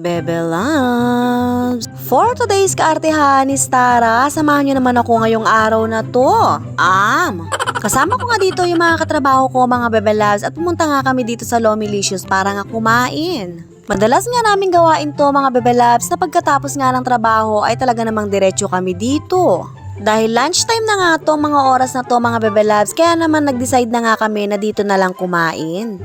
Bebe Loves! For today's kaartehan ni Stara, samahan niyo naman ako ngayong araw na to. Am! Kasama ko nga dito yung mga katrabaho ko, mga Bebe Loves, at pumunta nga kami dito sa Lomilicious para nga kumain. Madalas nga namin gawain to mga Bebe Loves na pagkatapos nga ng trabaho ay talaga namang diretso kami dito. Dahil lunchtime na nga to mga oras na to mga Bebe Loves, kaya naman nag-decide na nga kami na dito na lang kumain.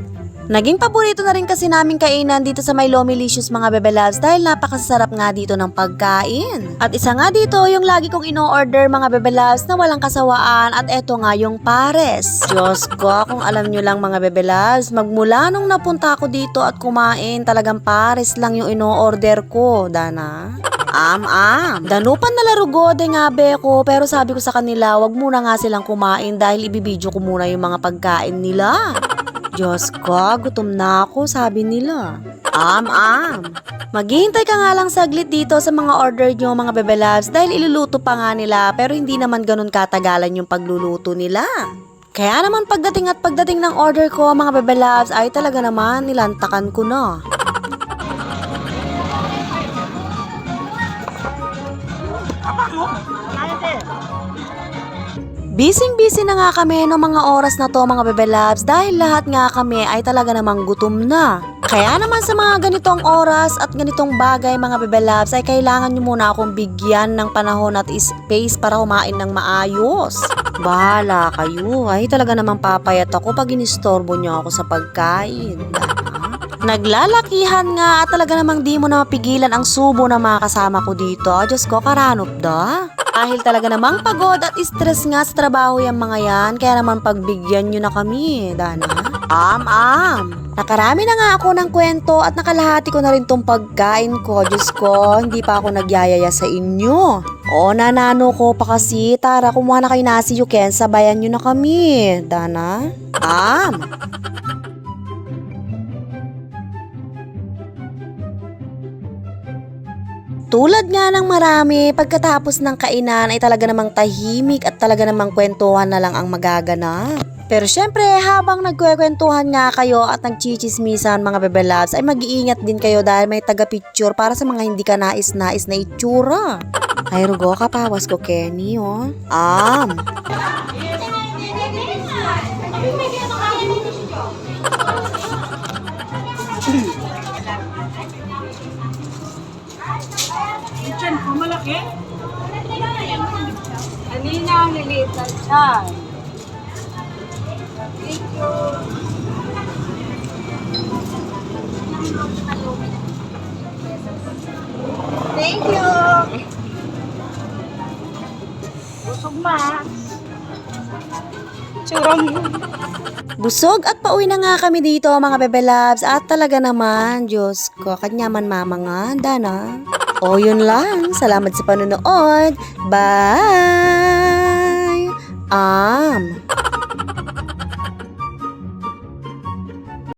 Naging paborito na rin kasi namin kainan dito sa may Lomilicious mga Bebe Loves dahil napakasarap nga dito ng pagkain. At isa nga dito yung lagi kong ino-order mga Bebe Loves na walang kasawaan at eto nga yung pares. Diyos ko, kung alam nyo lang mga Bebe Loves, magmula nung napunta ako dito at kumain, talagang pares lang yung ino-order ko, Dana. Am, am. Danupan na larugode nga be ko pero sabi ko sa kanila wag muna nga silang kumain dahil ibibidyo ko muna yung mga pagkain nila. Diyos ko, gutom na ako, sabi nila. Am, am. Maghihintay ka nga lang saglit dito sa mga order nyo mga bebe loves dahil iluluto pa nga nila pero hindi naman ganun katagalan yung pagluluto nila. Kaya naman pagdating at pagdating ng order ko mga bebe loves ay talaga naman nilantakan ko na. Bising-busy na nga kami ng mga oras na to mga bebe loves dahil lahat nga kami ay talaga namang gutom na. Kaya naman sa mga ganitong oras at ganitong bagay mga bebe loves ay kailangan nyo muna akong bigyan ng panahon at space para kumain ng maayos. Bahala kayo, ay talaga namang papayat ako pag inistorbo nyo ako sa pagkain. Naglalakihan nga at talaga namang di mo na mapigilan ang subo ng mga kasama ko dito. Diyos ko, karanop da. Dahil talaga namang pagod at stress nga sa trabaho yung mga yan, kaya naman pagbigyan nyo na kami, Dana. Am, am. Nakarami na nga ako ng kwento at nakalahati ko na rin tong pagkain ko. Diyos ko, hindi pa ako nagyayaya sa inyo. O, nanano ko pa kasi. Tara, kumuha na kayo nasi Yuken, sabayan nyo na kami, Dana. Am. Tulad nga ng marami, pagkatapos ng kainan ay talaga namang tahimik at talaga namang kwentuhan na lang ang magaganap. Pero syempre, habang nagkwekwentuhan nga kayo at nagchichismisan mga bebe loves, ay mag-iingat din kayo dahil may taga-picture para sa mga hindi ka nais-nais na itsura. Ay, rugo ka pawas ko, Kenny, oh. Am. Diyan malaki. Kanina ang liliit na siyan. Thank you. Thank you. Busog ma. Churong. Busog at pauwi na nga kami dito mga bebe loves at talaga naman, Diyos ko, kanya man mama nga, dana. O yun lang, salamat sa panonood. Bye!